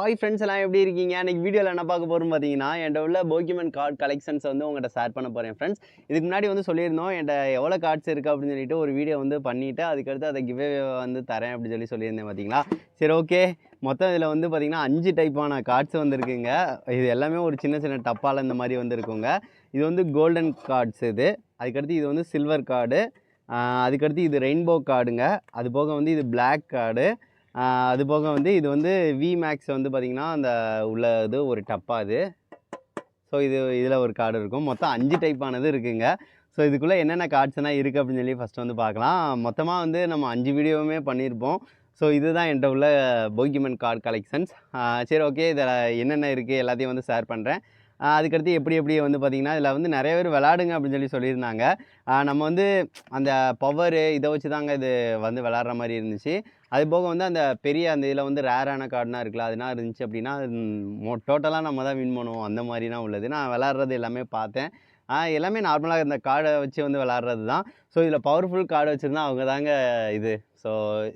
Hi friends எல்லாம் எப்படி இருக்கீங்க? அன்றைக்கி வீடியோவில் என்ன பார்க்க போகிறோம் பார்த்தீங்கன்னா என்கிட்ட உள்ள போக்கிமன் கார்டு கலெக்ஷன்ஸ் வந்து உங்கள்கிட்ட ஷேர் பண்ண போகிறேன் ஃப்ரெண்ட்ஸ் இதுக்கு முன்னாடி வந்து சொல்லியிருந்தோம் என்கிட்ட எவ்வளோ கார்ட்ஸ் இருக்குது அப்படின்னு சொல்லிட்டு ஒரு வீடியோ வந்து பண்ணிவிட்டு அதுக்கடுத்து அதை கிவே வந்து தரேன் அப்படின்னு சொல்லி சொல்லியிருந்தேன் பார்த்தீங்களா? சரி ஓகே மொத்தம் இதில் வந்து பார்த்திங்கன்னா அஞ்சு டைப்பான கார்ட்ஸ் வந்துருக்குங்க. இது எல்லாமே ஒரு சின்ன சின்ன டப்பால் இந்த மாதிரி வந்திருக்குங்க. இது வந்து கோல்டன் கார்ட்ஸ் இது. அதுக்கடுத்து இது வந்து சில்வர் கார்டு அதுக்கடுத்து இது ரெயின்போ கார்டுங்க அது போக வந்து இது பிளாக் கார்டு அது போக வந்து இது வந்து வி மேக்ஸ் வந்து பார்த்திங்கன்னா அந்த உள்ள இது ஒரு டப்பா இது ஸோ இது இதில் ஒரு கார்டு இருக்கும். மொத்தம் அஞ்சு டைப்பானது இருக்குங்க. ஸோ இதுக்குள்ளே என்னென்ன கார்ட்ஸ்னால் இருக்குது அப்படின்னு சொல்லி ஃபஸ்ட்டு வந்து பார்க்கலாம் மொத்தமாக வந்து நம்ம அஞ்சு வீடியோவுமே பண்ணியிருப்போம். ஸோ இதுதான் என்கிட்ட உள்ள போகிமன் கார்டு கலெக்ஷன்ஸ் சரி ஓகே இதில் என்னென்ன இருக்குது எல்லாத்தையும் வந்து ஷேர் பண்ணுறேன் அதுக்கடுத்து எப்படி எப்படி வந்து பார்த்திங்கன்னா இதில் வந்து நிறைய பேர் விளாடுங்க அப்படின்னு சொல்லி சொல்லியிருந்தாங்க. நம்ம வந்து அந்த பவரு இதை வச்சு தாங்க இது வந்து விளாட்ற மாதிரி இருந்துச்சு. அது போக வந்து அந்த பெரிய அந்த இதில் வந்து ரேரான கார்டுனா இருக்குல்ல அதெல்லாம் இருந்துச்சு அப்படின்னா மோ டோட்டலாக நம்ம தான் வின் பண்ணுவோம். அந்த மாதிரிலாம் உள்ளது. நான் விளாட்றது எல்லாமே பார்த்தேன். எல்லாமே நார்மலாக இந்த கார்டை வச்சு வந்து விளாட்றது தான். ஸோ இதில் பவர்ஃபுல் கார்டு வச்சுருந்தா அவங்க தாங்க இது. ஸோ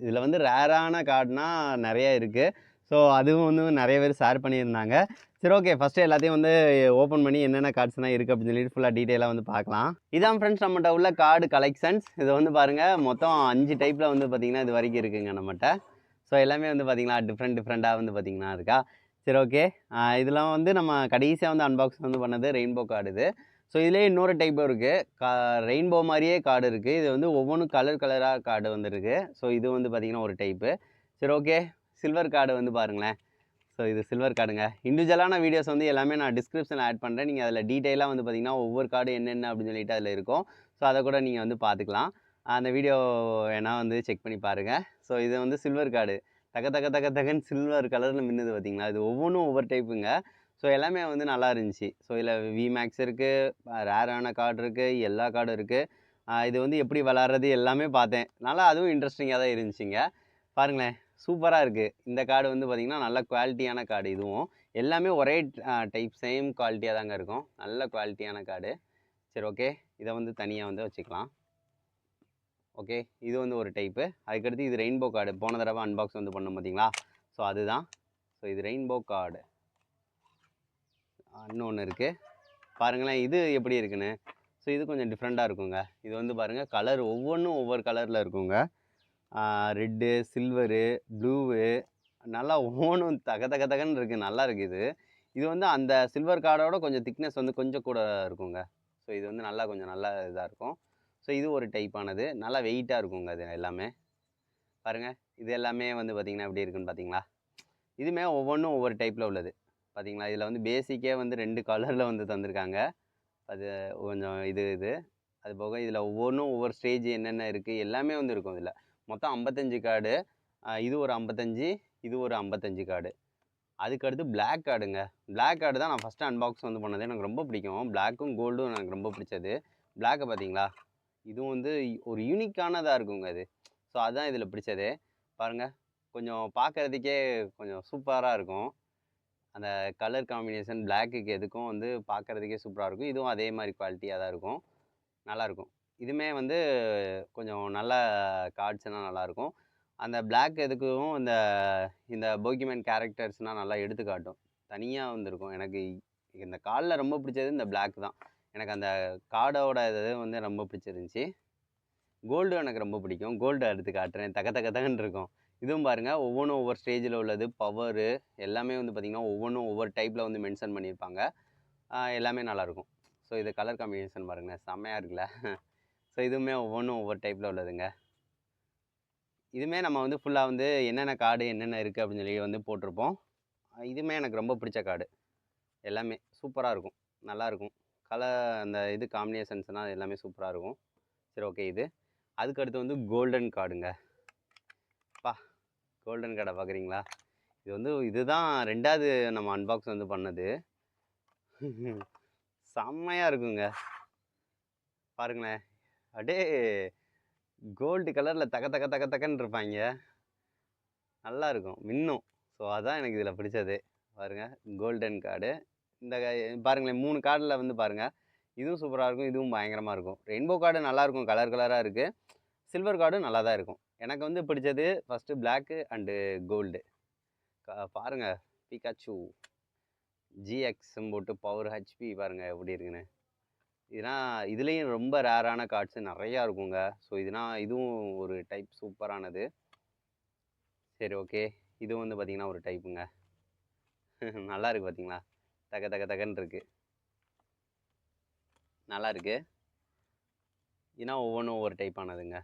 இதில் வந்து ரேரான கார்டுனால் நிறைய இருக்குது ஸோ அதுவும் வந்து நிறைய பேர் ஷேர் பண்ணியிருந்தாங்க. சரி ஓகே ஃபஸ்ட்டு எல்லாத்தையும் வந்து ஓப்பன் பண்ணி என்னென்ன கார்ட்ஸ்லாம் இருக்குது அப்படின்னு சொல்லிட்டு ஃபுல்லாக டீட்டெயிலாக வந்து பார்க்கலாம். இதான் ஃப்ரெண்ட்ஸ் நம்மகிட்ட உள்ள கார்டு கலெக்ஷன்ஸ் இது வந்து பாருங்கள் மொத்தம் அஞ்சு டைப்பில் வந்து பார்த்திங்கன்னா இது வரைக்கும் இருக்குங்க நம்மகிட்ட. ஸோ எல்லாமே வந்து பார்த்திங்கன்னா டிஃப்ரெண்ட் டிஃப்ரெண்ட்டாக வந்து பார்த்திங்கன்னா இருக்கா? சரி ஓகே இதெல்லாம் வந்து நம்ம கடைசியாக வந்து அன்பாக்ஸ் வந்து பண்ணது ரெயின்போ கார்டு இது. ஸோ இதுலேயே இன்னொரு டைப்பும் இருக்குது கா ரெயின்போ மாதிரியே கார்டு இருக்குது இது வந்து ஒவ்வொன்றும் கலர் கலராக கார்டு வந்துருக்கு. ஸோ இது வந்து பார்த்திங்கன்னா ஒரு டைப்பு சரி ஓகே சில்வர் கார்டு வந்து பாருங்களேன். ஸோ இது சில்வர் கார்டுங்க இண்டிவிஜுவலான வீடியோஸ் வந்து எல்லாமே நான் டிஸ்கிரிப்ஷனில் ஆட் பண்ணுறேன் நீங்கள் அதில் டீட்டெயிலாக வந்து பார்த்தீங்கன்னா ஒவ்வொரு கார்டு என்னென்ன அப்படின்னு சொல்லிட்டு அதில் இருக்கும். ஸோ அதை கூட நீங்கள் வந்து பார்த்துக்கலாம் அந்த வீடியோ வேணால் வந்து செக் பண்ணி பாருங்கள் ஸோ இது வந்து சில்வர் கார்டு தக்க தக்க தக்க தகன்னு சில்வர் கலரில் மின்னுது பார்த்தீங்களா இது ஒவ்வொன்றும் ஒவ்வொரு டைப்புங்க ஸோ எல்லாமே வந்து நல்லா இருந்துச்சு. ஸோ இதில் வி மேக்ஸ் இருக்குது ரேரான கார்டு இருக்குது எல்லா கார்டும் இருக்குது இது வந்து எப்படி விளாட்றது எல்லாமே பார்த்தேன். நல்லா அதுவும் இன்ட்ரெஸ்டிங்காக தான் இருந்துச்சுங்க. பாருங்களேன். சூப்பராக இருக்குது இந்த கார்டு வந்து பார்த்திங்கன்னா நல்ல குவாலிட்டியான கார்டு இதுவும். எல்லாமே ஒரே டைப் சேம் குவாலிட்டியாக தாங்க இருக்கும். நல்ல குவாலிட்டியான கார்டு சரி ஓகே இதை வந்து தனியாக வந்து வச்சுக்கலாம். ஓகே இது வந்து ஒரு டைப்பு அதுக்கடுத்து இது ரெயின்போ கார்டு போன தடவை அன்பாக்ஸ் வந்து பண்ணோம் பார்த்தீங்களா ஸோ அதுதான். ஸோ இது ரெயின்போ கார்டு இன்னொன்று இருக்குது பாருங்களேன் இது எப்படி இருக்குன்னு. ஸோ இது கொஞ்சம் டிஃப்ரெண்ட்டாக இருக்குங்க. இது வந்து பாருங்கள் கலர் ஒவ்வொன்றும் ஒவ்வொரு கலரில் இருக்குங்க. ரெட்டு சில்வரு ப்ளூவு நல்லா ஒவ்வொன்றும் தக தக தகன்னு இருக்குது நல்லா இருக்குது இது. இது வந்து அந்த சில்வர் கார்டோட கொஞ்சம் திக்னஸ் வந்து கொஞ்சம் கூட இருக்குங்க. ஸோ இது வந்து நல்லா கொஞ்சம் நல்லா இதாக இருக்கும். ஸோ இது ஒரு டைப்பானது நல்லா வெயிட்டாக இருக்குங்க அது எல்லாமே. பாருங்கள் இது எல்லாமே வந்து பார்த்திங்கன்னா எப்படி இருக்குன்னு பார்த்தீங்களா இதுமே ஒவ்வொன்றும் ஒவ்வொரு டைப்பில் உள்ளது. பார்த்தீங்களா இதில் வந்து பேசிக்கே வந்து ரெண்டு கலரில் வந்து தந்திருக்காங்க. அது கொஞ்சம் இது இது. அது போக இதில் ஒவ்வொன்றும் ஒவ்வொரு ஸ்டேஜ் என்னென்ன இருக்குது எல்லாமே வந்து இருக்கும் இதில். மொத்தம் ஐம்பத்தஞ்சு கார்டு. இது ஒரு ஐம்பத்தஞ்சு இது ஒரு ஐம்பத்தஞ்சு கார்டு. அதுக்கடுத்து பிளாக் கார்டுங்க பிளாக் கார்டு தான் நான் ஃபஸ்ட்டு அன்பாக்ஸ் வந்து பண்ணது. எனக்கு ரொம்ப பிடிக்கும். பிளாக்கும் கோல்டும் எனக்கு ரொம்ப பிடிச்சது. பிளாக்கை பார்த்தீங்களா இதுவும் வந்து ஒரு யூனிக்கானதாக இருக்குங்க அது. ஸோ அதுதான் இதில் பிடிச்சது. பாருங்கள் கொஞ்சம் பார்க்குறதுக்கே கொஞ்சம் சூப்பராக இருக்கும். அந்த கலர் காம்பினேஷன் பிளாக்குக்கு எதுக்கும் வந்து பார்க்குறதுக்கே சூப்பராக இருக்கும். இதுவும் அதே மாதிரி குவாலிட்டியாக தான் இருக்கும். நல்லாயிருக்கும் இதுவுமே வந்து கொஞ்சம் நல்ல கார்ட்ஸ்னால் நல்லாயிருக்கும் அந்த பிளாக் எதுக்கும் இந்த இந்த போகிமேன் கேரக்டர்ஸ்னால் நல்லா எடுத்துக்காட்டும். தனியாக வந்திருக்கும். எனக்கு இந்த காலில் ரொம்ப பிடிச்சது இந்த பிளாக் தான். எனக்கு அந்த கார்டோட இது வந்து ரொம்ப பிடிச்சிருந்துச்சி. கோல்டு எனக்கு ரொம்ப பிடிக்கும். கோல்டு எடுத்து காட்டுறேன். தக்க தகன்னு இருக்கும். இதுவும் பாருங்கள் ஒவ்வொன்றும் ஒவ்வொரு ஸ்டேஜில் உள்ளது பவரு எல்லாமே வந்து பார்த்திங்கன்னா ஒவ்வொன்றும் ஒவ்வொரு டைப்பில் வந்து மென்ஷன் பண்ணியிருப்பாங்க. எல்லாமே நல்லாயிருக்கும் ஸோ இது கலர் காம்பினேஷன் பாருங்கள் செம்மையாக இருக்குல்ல. ஸோ இதுவுமே ஒவ்வொன்றும் ஒவ்வொரு டைப்பில் உள்ளதுங்க. இதுவுமே நம்ம வந்து ஃபுல்லாக வந்து என்னென்ன கார்டு என்னென்ன இருக்குது அப்படின்னு சொல்லி வந்து போட்டிருப்போம். இதுவுமே எனக்கு ரொம்ப பிடிச்ச கார்டு எல்லாமே சூப்பராக இருக்கும். நல்லாயிருக்கும் கலர் அந்த இது காம்பினேஷன்ஸ்னால் எல்லாமே சூப்பராக இருக்கும். சரி ஓகே இது. அதுக்கு அடுத்து வந்து கோல்டன் கார்டுங்க பா கோல்டன் கார்டை பார்க்குறீங்களா இது வந்து இதுதான் ரெண்டாவது நம்ம அன்பாக்ஸ் வந்து பண்ணது. செம்மையாக இருக்குங்க. பாருங்களேன். அப்படியே கோல்டு கலரில் தக தக தக தக்கன்னு இருப்பாங்க. நல்லா இருக்கும். மின்னும். ஸோ அதான் எனக்கு இதில் பிடிச்சது. பாருங்கள் கோல்டன் கார்டு இந்த பாருங்களேன் மூணு கார்டில் வந்து பாருங்கள் இதுவும் சூப்பராக இருக்கும் இதுவும் பயங்கரமாக இருக்கும். ரெயின்போ கார்டு நல்லாயிருக்கும் கலர் கலராக இருக்குது சில்வர் கார்டும் நல்லா தான் இருக்கும். எனக்கு வந்து பிடிச்சது ஃபஸ்ட்டு பிளாக்கு அண்டு கோல்டு பாருங்கள் பிகாச்சு ஜிஎக்ஸும் போட்டு பவர் ஹெச்பி பாருங்கள் எப்படி இருக்குன்னு. இதுனா இதுலேயும் ரொம்ப ரேரான கார்ட்ஸு நிறையா இருக்குங்க. ஸோ இதுனா இதுவும் ஒரு டைப் சூப்பரானது. சரி ஓகே. இதுவும் வந்து பார்த்திங்கன்னா ஒரு டைப்புங்க. நல்லா இருக்குது பார்த்தீங்களா தக தக தகன்னு இருக்கு. நல்லா இருக்குது இதுனா ஒவ்வொன்றும் ஒவ்வொரு டைப்பானதுங்க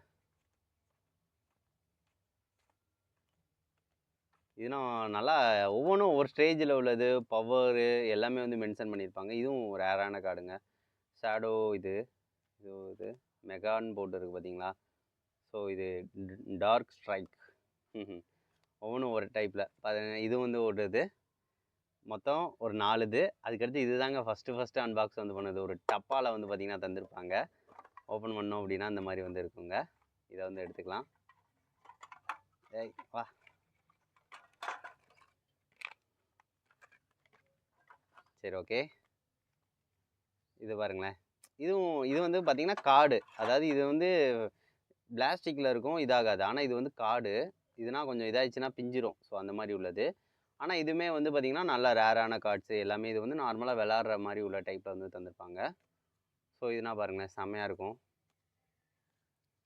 இதுனா நல்லா ஒவ்வொன்றும் ஒவ்வொரு ஸ்டேஜில் உள்ளது பவரு எல்லாமே வந்து மென்ஷன் பண்ணியிருப்பாங்க. இதுவும் ரேரான கார்டுங்க. ஷேடோ இது. இது இது மெகான் போர்டு இருக்குது பார்த்தீங்களா ஸோ இது டார்க் ஸ்ட்ரைக். ஒவ்வொன்றும் ஒரு டைப்பில் இது வந்து ஒரு இது. மொத்தம் ஒரு நாலு இது. அதுக்கடுத்து இது தாங்க ஃபஸ்ட்டு ஃபஸ்ட்டு அன்பாக்ஸ் வந்து பண்ணது. ஒரு டப்பாவில் வந்து பார்த்திங்கன்னா தந்திருப்பாங்க. ஓப்பன் பண்ணோம் அப்படின்னா இந்த மாதிரி வந்து இருக்குங்க. இதை வந்து எடுத்துக்கலாம். ஏய் வா. சரி ஓகே இது பாருங்களேன். இதுவும் இது வந்து பார்த்திங்கன்னா காடு. அதாவது இது வந்து பிளாஸ்டிக்கில் இருக்கும் இதாகாது. ஆனால் இது வந்து காடு. இதுனா கொஞ்சம் இதாகிடுச்சுன்னா பிஞ்சிரும். ஸோ அந்த மாதிரி உள்ளது. ஆனால் இதுவுமே வந்து பார்த்திங்கன்னா நல்லா ரேரான கார்ட்ஸு எல்லாமே இது வந்து நார்மலாக விளாட்ற மாதிரி உள்ள டைப்பில் வந்து தந்திருப்பாங்க. ஸோ இதுனா பாருங்களேன் செம்மையாக இருக்கும்.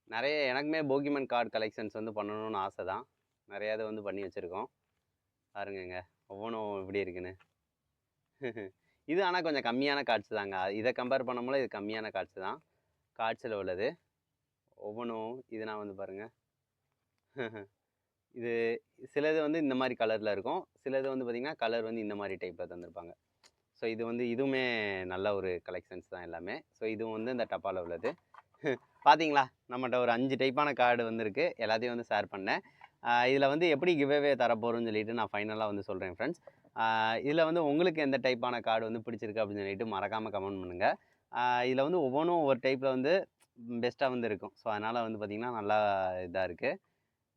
நிறைய எனக்குமே போகிமன் கார்டு கலெக்ஷன்ஸ் வந்து பண்ணணும்னு ஆசை தான். நிறையா இது வந்து பண்ணி வச்சுருக்கோம். பாருங்கங்க ஒவ்வொன்றும் எப்படி இருக்குன்னு. இது ஆனால் கொஞ்சம் கம்மியான காட்சி தாங்க. இதை கம்பேர் பண்ணும்போது இது கம்மியான காட்சி தான். காய்ச்சல் உள்ளது. ஒவ்வொன்றும் இது நான் வந்து பாருங்கள் இது சிலது வந்து இந்த மாதிரி கலரில் இருக்கும். சிலது வந்து பார்த்திங்கன்னா கலர் வந்து இந்த மாதிரி டைப்பில் தந்திருப்பாங்க. ஸோ இது வந்து இதுவுமே நல்ல ஒரு கலெக்ஷன்ஸ் தான் எல்லாமே. ஸோ இதுவும் வந்து இந்த டப்பாவில் உள்ளது. பார்த்தீங்களா நம்மகிட்ட ஒரு அஞ்சு டைப்பான கார்டு வந்துருக்கு. எல்லாத்தையும் வந்து ஷேர் பண்ணேன். இதில் வந்து எப்படி கிவ்அவே தரப்போகிறோன்னு சொல்லிட்டு நான் ஃபைனலாக வந்து சொல்கிறேன் ஃப்ரெண்ட்ஸ் இதில் வந்து உங்களுக்கு எந்த டைப்பான கார்டு வந்து பிடிச்சிருக்கு அப்படின்னு சொல்லிட்டு மறக்காமல் கமெண்ட் பண்ணுங்கள் இதில் வந்து ஒவ்வொன்றும் ஒவ்வொரு டைப்பில் வந்து பெஸ்ட்டாக வந்து இருக்கும். ஸோ அதனால் வந்து பார்த்திங்கன்னா நல்லா இதாக இருக்குது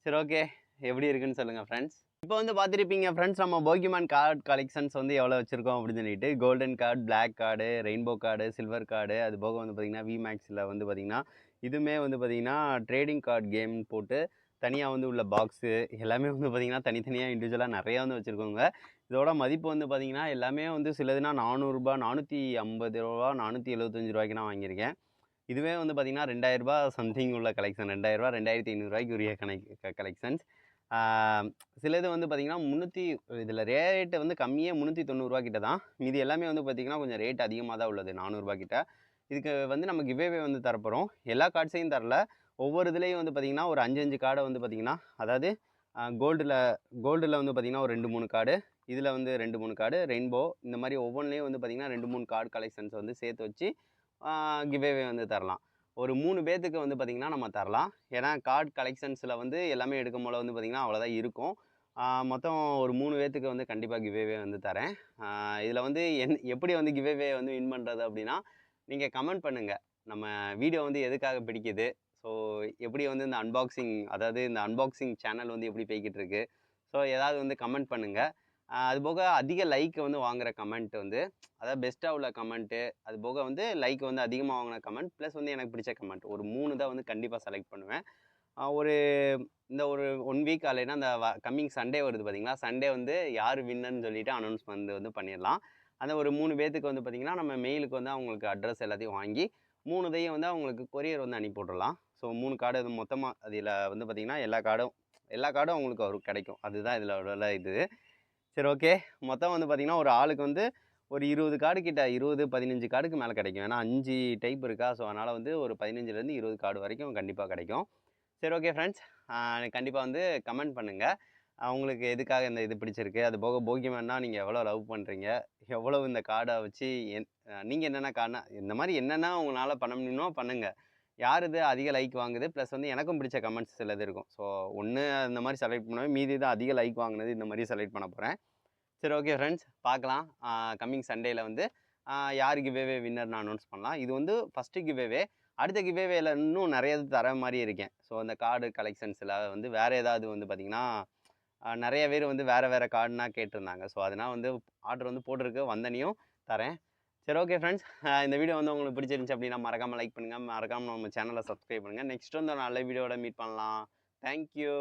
சரி ஓகே எப்படி இருக்குன்னு சொல்லுங்கள் ஃப்ரெண்ட்ஸ் இப்போ வந்து பார்த்துருப்பீங்க ஃப்ரெண்ட்ஸ் நம்ம போக்கிமான் கார்டு கலெக்ஷன்ஸ் வந்து எவ்வளோ வச்சுருக்கோம் அப்படின்னு சொல்லிட்டு golden card black card rainbow card silver card அது போக வந்து பார்த்திங்கன்னா விமேக்ஸில் வந்து பார்த்திங்கன்னா இதுவுமே வந்து பார்த்திங்கன்னா ட்ரேடிங் கார்டு கேம் போட்டு தனியாக வந்து உள்ள பாக்ஸு எல்லாமே வந்து பார்த்திங்கன்னா தனித்தனியாக இண்டிவிஜுவலாக நிறையா வந்து வச்சுருக்கோங்க. இதோட மதிப்பு வந்து பார்த்திங்கன்னா எல்லாமே வந்து சிலதுனா நானூறுரூபா நானூற்றி ஐம்பது ரூபா நானூற்றி எழுபத்தஞ்சு ரூபாய்க்கு நான் வாங்கியிருக்கேன். இதுவே வந்து பார்த்திங்கன்னா ரெண்டாயிரரூபா சம்திங் உள்ள கலெக்ஷன் ரெண்டாயிரரூபா ரெண்டாயிரத்தி ஐநூறுரூவாய்க்கு உரிய கணக்கு கலெக்ஷன்ஸ் சிலது வந்து பார்த்திங்கன்னா முந்நூற்றி இதில் ரேட்டு வந்து கம்மியே முந்நூற்றி தொண்ணூறுரூவா கிட்ட தான். மீதி எல்லாமே வந்து பார்த்திங்கன்னா கொஞ்சம் ரேட் அதிகமாக தான் உள்ளது நானூறுரூவா கிட்ட. இதுக்கு வந்து நம்ம கிவ்வே வந்து தரப்போகிறோம் எல்லா கார்ட்ஸையும் தரல. ஒவ்வொரு இதுலேயும் வந்து பார்த்திங்கன்னா ஒரு அஞ்சு அஞ்சு கார்டை வந்து பார்த்திங்கன்னா அதாவது கோல்டில் கோல்டில் வந்து பார்த்திங்கன்னா ஒரு ரெண்டு மூணு கார்டு இதில் வந்து ரெண்டு மூணு கார்டு ரெயின்போ இந்த மாதிரி ஒவ்வொன்றிலையும் வந்து பார்த்திங்கன்னா ரெண்டு மூணு கார்டு கலெக்ஷன்ஸ் வந்து சேர்த்து வச்சு கிவேவே வந்து தரலாம். ஒரு மூணு பேர்த்துக்கு வந்து பார்த்திங்கன்னா நம்ம தரலாம். ஏன்னா கார்டு கலெக்ஷன்ஸில் வந்து எல்லாமே எடுக்கும் போல வந்து பார்த்திங்கன்னா அவ்வளோதான் இருக்கும். மொத்தம் ஒரு மூணு பேர்த்துக்கு வந்து கண்டிப்பாக கிவேவே வந்து தரேன். இதில் வந்து என் எப்படி வந்து கிவேவே வந்து வின் பண்ணுறது அப்படின்னா நீங்கள் கமெண்ட் பண்ணுங்கள் நம்ம வீடியோ வந்து எதுக்காக பிடிக்குது ஸோ எப்படி வந்து இந்த அன்பாக்சிங் அதாவது இந்த அன்பாக்சிங் சேனல் வந்து எப்படி போய்கிட்டு இருக்கு ஸோ ஏதாவது வந்து கமெண்ட் பண்ணுங்கள் அது போக அதிக லைக் வந்து வாங்குகிற கமெண்ட் வந்து அதாவது பெஸ்ட்டாக உள்ள கமெண்ட்டு அது போக வந்து லைக் வந்து அதிகமாக வாங்கின கமெண்ட் ப்ளஸ் வந்து எனக்கு பிடிச்ச கமெண்ட் ஒரு மூணு தான் வந்து கண்டிப்பாக செலக்ட் பண்ணுவேன். ஒரு இந்த ஒரு ஒன் வீக் ஆலைனா அந்த கம்மிங் சண்டே வருது பார்த்தீங்களா சண்டே வந்து யார் வின்னர்னு சொல்லிவிட்டு அனௌன்ஸ்மெண்ட் வந்து பண்ணிடலாம். அந்த ஒரு மூணு பேர்த்துக்கு வந்து பார்த்திங்கன்னா நம்ம மெயிலுக்கு வந்து அவங்களுக்கு அட்ரஸ் எல்லாத்தையும் வாங்கி மூணு இதையும் வந்து அவங்களுக்கு கொரியர் வந்து அனுப்பி விட்றலாம் ஸோ மூணு கார்டு அது மொத்தமாக அதில் வந்து பார்த்திங்கன்னா எல்லா கார்டும் எல்லா கார்டும் அவங்களுக்கு அவருக்கு கிடைக்கும். அதுதான் இதில் உள்ள இது. சரி ஓகே. மொத்தம் வந்து பார்த்திங்கன்னா ஒரு ஆளுக்கு வந்து ஒரு இருபது கார்டு கிட்ட இருபது பதினஞ்சு கார்டுக்கு மேலே கிடைக்கும். ஏன்னா அஞ்சு டைப் இருக்கா. ஸோ அதனால் வந்து ஒரு பதினஞ்சுலேருந்து இருபது கார்டு வரைக்கும் கண்டிப்பாக கிடைக்கும். சரி ஓகே ஃப்ரெண்ட்ஸ் கண்டிப்பாக வந்து கமெண்ட் பண்ணுங்கள் அவங்களுக்கு எதுக்காக இந்த இது பிடிச்சிருக்கு? அது போக போகியமேன்னா நீங்கள் எவ்வளோ லவ் பண்ணுறீங்க எவ்வளோ இந்த கார்டை வச்சு என் நீங்கள் என்னென்ன கார்டா இந்த மாதிரி என்னென்ன உங்களால் பண்ண முடியுமோ பண்ணுங்கள் யார் இது அதிக லைக் வாங்குது? ப்ளஸ் வந்து எனக்கும் பிடிச்ச கமெண்ட்ஸ் சிலது இருக்கும். ஸோ ஒன்று அந்த மாதிரி செலக்ட் பண்ணுவேன். மீதி தான் அதிக லைக் வாங்கினது இந்த மாதிரி செலக்ட் பண்ண போகிறேன் சரி ஓகே ஃப்ரெண்ட்ஸ் பார்க்கலாம். கம்மிங் சண்டேயில் வந்து யார் கிவ்வே வின்னர் நான் அனௌன்ஸ் பண்ணலாம். இது வந்து ஃபஸ்ட்டு கிவ்வே அடுத்த கிவ்வேல இன்னும் நிறைய இது தர மாதிரி இருக்கேன். ஸோ அந்த கார்டு கலெக்ஷன்ஸில் வந்து வேறு ஏதாவது வந்து பார்த்திங்கன்னா நிறைய பேர் வந்து வேறு வேறு கார்டுனா கேட்டிருந்தாங்க. ஸோ அதனால் வந்து ஆர்டர் வந்து போட்டிருக்கு. வந்தனையும் தரேன். சரி ஓகே ஃப்ரெண்ட்ஸ் இந்த வீடியோ வந்து உங்களுக்கு பிடிச்சிருந்துச்சு அப்படின்னா மறக்காமல் லைக் பண்ணுங்கள் மறக்காமல் நம்ம சேனலை சப்ஸ்கிரைப் பண்ணுங்கள் நெக்ஸ்ட் வந்து நல்ல வீடியோட மீட் பண்ணலாம். தேங்க்யூ